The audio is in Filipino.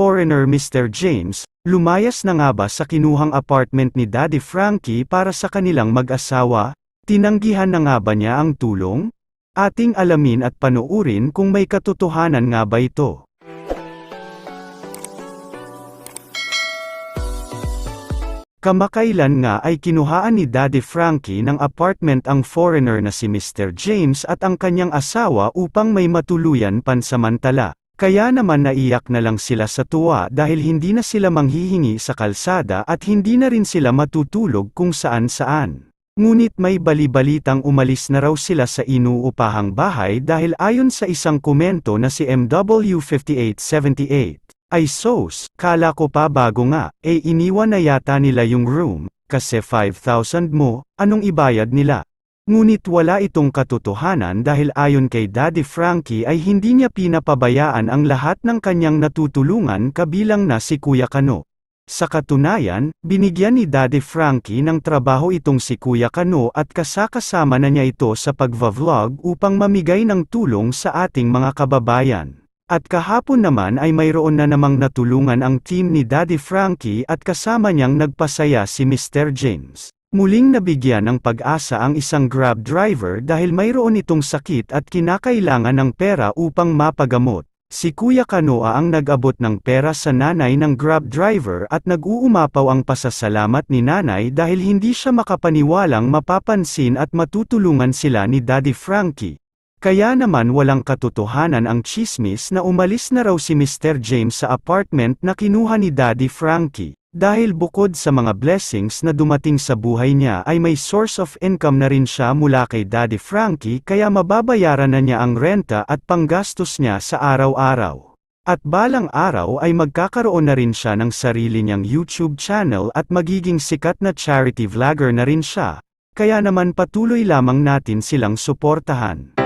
foreigner Mr. James, lumayas na nga ba sa kinuhang apartment ni Daddy Frankie para sa kanilang mag-asawa? Tinanggihan na nga ba niya ang tulong? Ating alamin at panuurin kung may katotohanan nga ba ito. Kamakailan nga ay kinuhaan ni Daddy Frankie ng apartment ang foreigner na si Mr. James at ang kanyang asawa upang may matuluyan pansamantala. Kaya naman naiyak na lang sila sa tuwa dahil hindi na sila manghihingi sa kalsada at hindi na rin sila matutulog kung saan-saan. Ngunit may balibalitang umalis na raw sila sa inuupahang bahay dahil ayon sa isang komento na si MW5878, ay sos, kala ko pa bago nga, eh iniwan na yata nila yung room, kasi 5,000 mo, anong ibayad nila? Ngunit wala itong katotohanan dahil ayon kay Daddy Frankie ay hindi niya pinapabayaan ang lahat ng kanyang natutulungan kabilang na si Kuya Kano. Sa katunayan, binigyan ni Daddy Frankie ng trabaho itong si Kuya Kano at kasakasama na niya ito sa pagva-vlog upang mamigay ng tulong sa ating mga kababayan. At kahapon naman ay mayroon na namang natulungan ang team ni Daddy Frankie at kasama niyang nagpasaya si Mr. James. Muling nabigyan ng pag-asa ang isang grab driver dahil mayroon itong sakit at kinakailangan ng pera upang mapagamot. Si Kuya Kanoa ang nag-abot ng pera sa nanay ng grab driver at nag-uumapaw ang pasasalamat ni nanay dahil hindi siya makapaniwalang mapapansin at matutulungan sila ni Daddy Frankie. Kaya naman walang katotohanan ang chismis na umalis na raw si Mr. James sa apartment na kinuha ni Daddy Frankie. Dahil bukod sa mga blessings na dumating sa buhay niya ay may source of income na rin siya mula kay Daddy Frankie kaya mababayaran na niya ang renta at panggastos niya sa araw-araw. At balang araw ay magkakaroon na rin siya ng sarili niyang YouTube channel at magiging sikat na charity vlogger na rin siya. Kaya naman patuloy lamang natin silang suportahan.